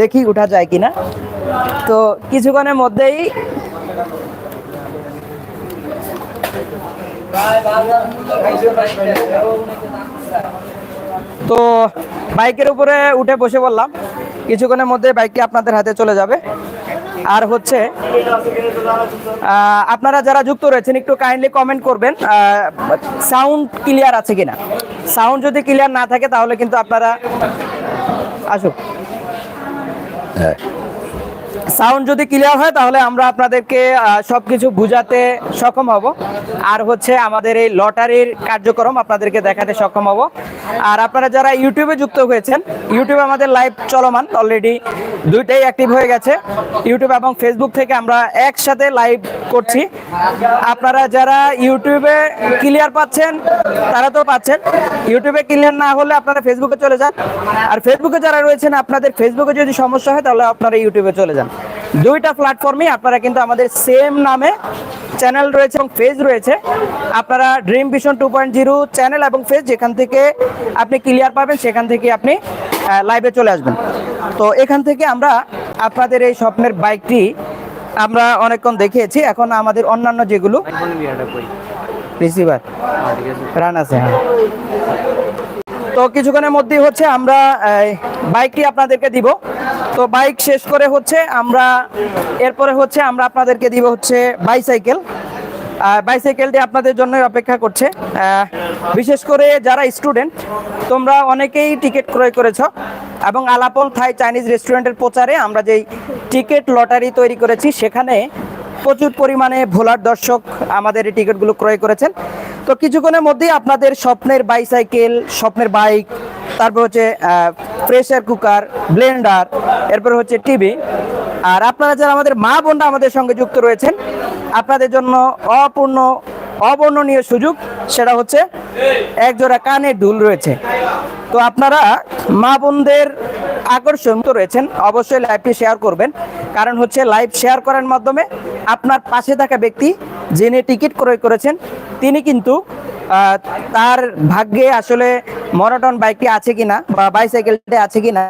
দেখি উঠা যায় কিনা। তো কিছুক্ষণের মধ্যেই তো বাইকের উপরে উঠে বসে বললাম কিছুক্ষণের মধ্যে বাইকটি আপনাদের হাতে চলে যাবে। আর হচ্ছে আপনারা যারা যুক্ত রয়েছেন, একটু কাইন্ডলি কমেন্ট করবেন সাউন্ড ক্লিয়ার আছে কিনা। সাউন্ড যদি ক্লিয়ার না থাকে, তাহলে কিন্তু আপনারা আসুক। 哎。সাউন্ড যদি ক্লিয়ার হয় তাহলে আমরা আপনাদেরকে আহ, সবকিছু বুঝাতে সক্ষম হব। আর হচ্ছে আমাদের এই লটারির কার্যক্রম আপনাদেরকে দেখাতে সক্ষম হব। আর আপনারা যারা ইউটিউবে যুক্ত হয়েছেন ইউটিউবে আমাদের লাইভ চলমান অলরেডি দুইটাই অ্যাক্টিভ হয়ে গেছে। ইউটিউব এবং ফেসবুক থেকে আমরা একসাথে লাইভ করছি। আপনারা যারা ইউটিউবে ক্লিয়ার পাচ্ছেন তারা তো পাচ্ছেন। ইউটিউবে ক্লিয়ার না হলে আপনারা ফেসবুকে চলে যান। আর ফেসবুকে যারা রয়েছেন আপনাদের ফেসবুকে যদি সমস্যা হয় তাহলে আপনারা ইউটিউবে চলে যান। দুইটা প্ল্যাটফর্মে আপনারা কিন্তু আমাদের সেম নামে চ্যানেল রয়েছে এবং ফেজ রয়েছে। আপনারা dream vision two point zero channel এবং ফেজ যেখান থেকে আপনি ক্লিয়ার পাবেন, সেখান থেকে আপনি লাইভে চলে আসবেন। তো এখান থেকে আমরা আপনাদের এই স্বপ্নের বাইকটি আমরা অনেকক্ষণ দেখিয়েছি। এখন আমাদের অন্যান্য যেগুলো রিসিভার রান আছে হ্যাঁ। তো কিছুক্ষণের মধ্যেই হচ্ছে আমরা বাইকটি আপনাদেরকে দিব। তো বাইক শেষ করে হচ্ছে আমরা, এরপরে হচ্ছে আমরা আপনাদেরকে দিব হচ্ছে বাইসাইকেল বাইসাইকেলটি আপনাদের জন্য অপেক্ষা করছে। বিশেষ করে যারা স্টুডেন্ট তোমরা অনেকেই টিকিট ক্রয় করেছ এবং আলাপল থাই চাইনিজ রেস্টুরেন্টের প্রচারে আমরা যেই টিকিট লটারি তৈরি করেছি, সেখানে প্রচুর পরিমাণে ভোলার দর্শক আমাদের এই টিকিটগুলো ক্রয় করেছেন। তো কিছুক্ষণের মধ্যেই আপনাদের স্বপ্নের বাইসাইকেল স্বপ্নের বাইক তারপর হচ্ছে প্রেসার কুকার ব্লেন্ডার এরপর হচ্ছে টিভি আর আপনারা যারা আমাদের মা বোনরা আমাদের সঙ্গে যুক্ত রয়েছেন, আপনাদের জন্য অপূর্ণ, অবর্ণনীয় সুযোগ সেটা হচ্ছে এক জোড়া কানের দুল রয়েছে। তো আপনারা মা বোনদের আকর্ষণ তো রয়েছেন, অবশ্যই লাইভটি শেয়ার করবেন। কারণ হচ্ছে লাইভ শেয়ার করার মাধ্যমে আপনার পাশে থাকা ব্যক্তি যিনি টিকিট ক্রয় করেছেন, তিনি কিন্তু তার ভাগ্যে আসলে মনোটন বাইকটি আছে কিনা বা বাইসাইকেলটি আছে কিনা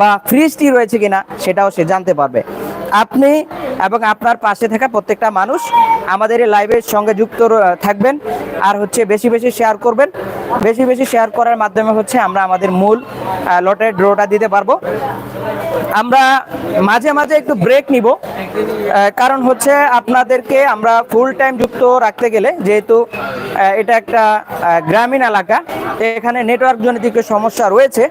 বা ফ্রিজটি রয়েছে কিনা সেটাও সে জানতে পারবে। আপনি এবং আপনার পাশে থাকা প্রত্যেকটা মানুষ আমাদের এই লাইভের সঙ্গে যুক্ত থাকবেন আর হচ্ছে বেশি বেশি শেয়ার করবেন। বেশি বেশি শেয়ার করার মাধ্যমে হচ্ছে আমরা আমাদের মূল লটের ড্রোটা দিতে পারব। আমরা মাঝে মাঝে একটু ব্রেক নিব কারণ হচ্ছে আপনাদেরকে আমরা ফুল টাইম যুক্ত রাখতে গেলে যেহেতু এটা একটা গ্রামীণ এলাকা, এখানে নেটওয়ার্ক জনিত সমস্যা রয়েছে।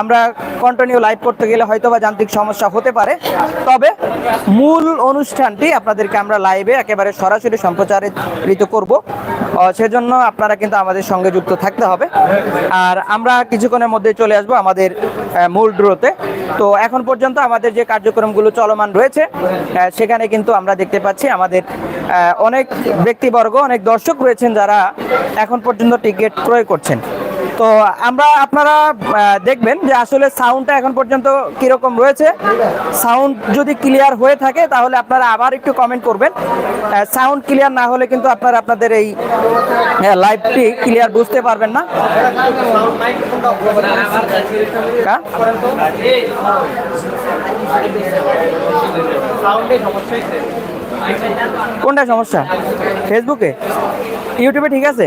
আমরা কন্টিনিউ লাইভ করতে গেলে হয়তো বা যান্ত্রিক সমস্যা হতে পারে। তবে মূল অনুষ্ঠানটি আপনাদেরকে আমরা লাইভে একেবারে সরাসরি সম্প্রচারিত করব। সেজন্য আপনারা কিন্তু আমাদের সঙ্গে যুক্ত থাকতে হবে। আর আমরা কিছুক্ষণের মধ্যে চলে আসব আমাদের মূল ড্রোতে। তো এখন পর্যন্ত আমাদের যে কার্যক্রমগুলো চলমান রয়েছে সেখানে কিন্তু আমরা দেখতে পাচ্ছি আমাদের অনেক ব্যক্তিবর্গ, অনেক দর্শক রয়েছেন যারা এখন পর্যন্ত টিকিট ক্রয় করছেন। তো আমরা আপনারা দেখবেন যে আসলে সাউন্ডটা এখন পর্যন্ত কীরকম রয়েছে। সাউন্ড যদি ক্লিয়ার হয়ে থাকে, তাহলে আপনারা আবার একটু কমেন্ট করবেন। সাউন্ড ক্লিয়ার না হলে কিন্তু আপনারা আপনাদের এই লাইভটি ক্লিয়ার বুঝতে পারবেন না। হ্যাঁ? কোনটা সমস্যা? ফেসবুকে ইউটিউবে ঠিক আছে?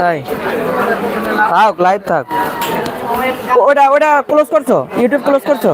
তাই? থাক লাইভ থাক। ওটা ওটা ক্লোজ করছ? ইউটিউব ক্লোজ করছ?